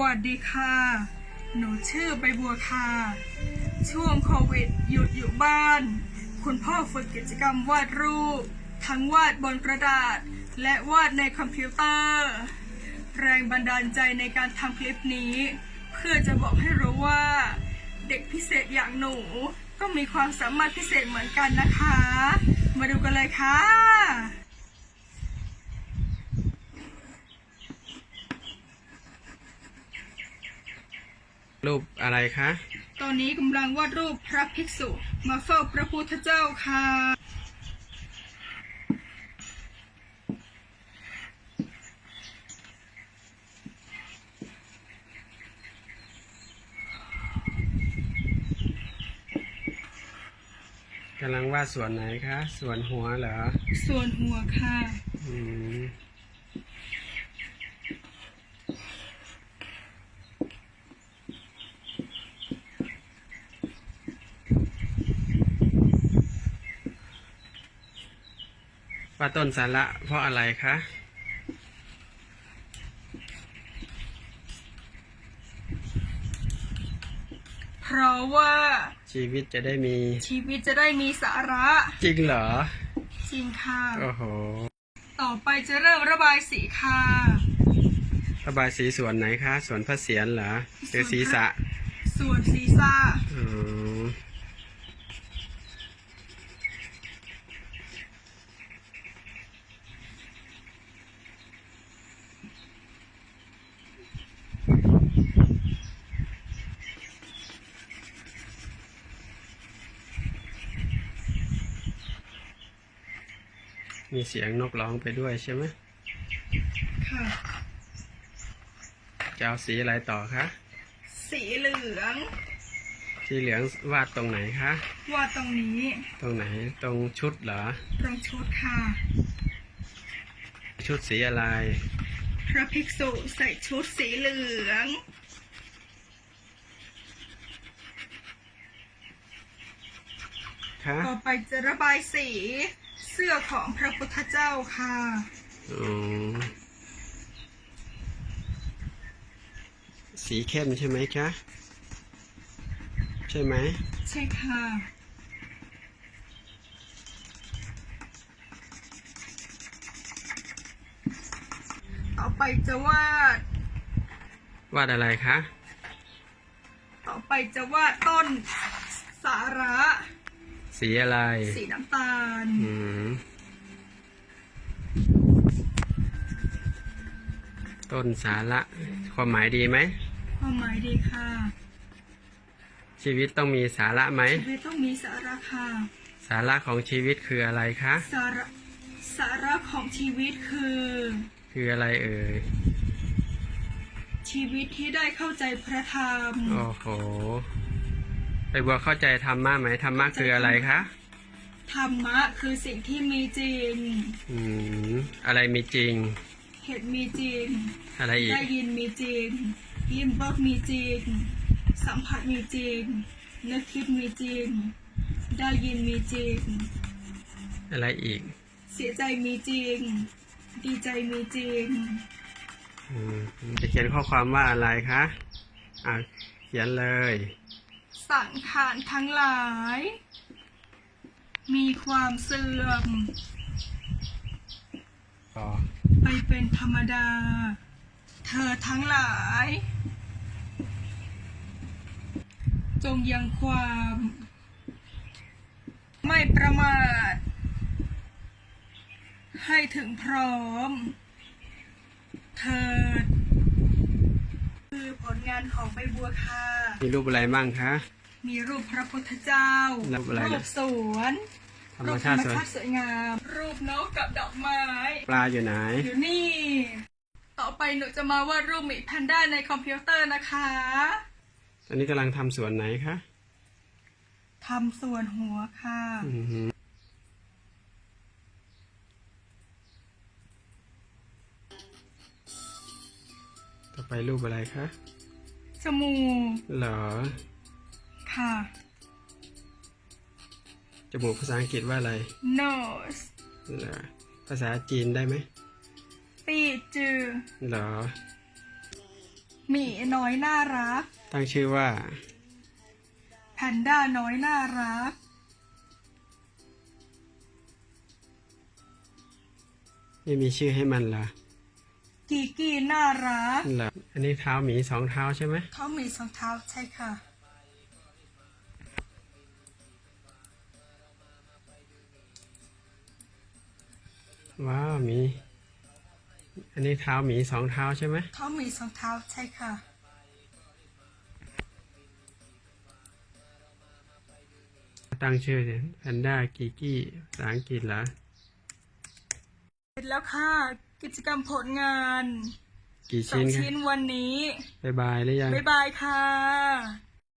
วัสดีค่ะ หนูชื่อใบบัวค่ะ ช่วงโควิดหยุดอยู่บ้าน คุณพ่อฝึกกิจกรรมวาดรูป ทั้งวาดบนกระดาษ และวาดในคอมพิวเตอร์ แรงบันดาลใจในการทำคลิปนี้ เพื่อจะบอกให้รู้ว่า เด็กพิเศษอย่างหนู ก็มีความสามารถพิเศษเหมือนกันนะคะ มาดูกันเลยค่ะ รูปอะไรคะ ตอนนี้กำลังวาดรูปพระภิกษุ มาเฝ้าพระพุทธเจ้าค่ะ กำลังวาดส่วนไหนคะ ส่วนหัวเหรอ ส่วนหัวค่ะ อืม ว่าต้นสาระเพราะอะไรคะเพราะว่าชีวิตจะได้มี ชีวิตจะได้มีสาระ จริงเหรอ จริงค่ะ โอ้โห ต่อไปจะเริ่มระบายสีค่ะระบายสีส่วนไหนคะส่วนพระเศียรเหรอหรือศีรษะ ส่วนศีรษะ อื มมีเสียงนกร้องไปด้วยใช่ไหมค่ะ จะเอาสีอะไรต่อคะ สีเหลือง สีเหลืองวาดตรงไหนคะ วาดตรงนี้ ตรงไหน ตรงชุดเหรอ ตรงชุดค่ะ ชุดสีอะไร พระภิกษุใส่ชุดสีเหลือง คะ ต่อไปจะระบายสี เสื้อของพระพุทธเจ้าค่ะอ๋อสีเข้มใช่ไหมคะ ใช่ไหม ใช่ค่ะ ต่อไปจะวาด วาดอะไรคะ ต่อไปจะวาดต้นสาระ สีอะไร สีน้ำตาล อืมต้นสาระความหมายดีไหม ความหมายดีค่ะ ชีวิตต้องมีสาระไหม ชีวิตต้องมีสาระค่ะ สาระของชีวิตคืออะไรคะ สาระสาระของชีวิตคือ คืออะไรเอ่ย ชีวิตที่ได้เข้าใจพระธรรม โอ้โห ไปบัวเข้าใจธรรมะไหมธรรมะคืออะไรคะธรรมะคือสิ่งที่มีจริง อืมอะไรมีจริง เห็นมีจริง อะไรอีก ได้ยินมีจริงลิ้มรสมีจริง สัมผัสมีจริง นึกคิดมีจริง ได้ยินมีจริง อะไรอีก เสียใจมีจริง ดีใจมีจริง อืมจะเขียนข้อความว่าอะไรคะอ่าเขียนเลย สังขารทั้งหลาย มีความเสื่อม ต่อไปเป็นธรรมดา เธอทั้งหลาย จงยังความ ไม่ประมาท ให้ถึงพร้อม เธอ คือผลงานของใบบัวค่ะ มีรูปอะไรบ้างคะ มีรูปพระพุทธเจ้า รูปอะไรนะปสวนธรรรูมปธรชารติมสวยชาติสวยงาม รูปนกกับดอกไม้ ปลาอยู่ไหน อยู่นี่ ต่อไปหนูจะมาวาดรูปหมีแพนด้าในคอมพิวเตอร์นะคะ ตอนนี้กำลังทำสวนไหนคะ ทำส่วนหัวค่ะอือหือต่อไปรูปอะไรคะ จมูก เหรอ ค่ะ จมูกภาษาอังกฤษว่าอะไร nose เหรอภาษาจีนได้ไหมปีจือเหรอหมีน้อยน่ารัก ตั้งชื่อว่า แพนด้าน้อยน่ารัก ไม่มีชื่อให้มันเหรอกีกี้น่ารักเหรออันนี้เท้าหมีสองเท้าใช่ไหมเขามีสองเท้าใช่ค่ะ ว้าวหมี อันนี้เท้าหมีสองเท้าใช่ไหมเขามีสองเท้าใช่ค่ะ ตั้งชื่อเนี่ยแพนด้ากิกี้ภาษาอังกฤษเหรอเสร็จแล้วค่ะ กิจกรรมผลงานกี่สอชิ้งนคะชิ้นวันนี้ บายบายหรือยัง บ๊ายบายค่ะ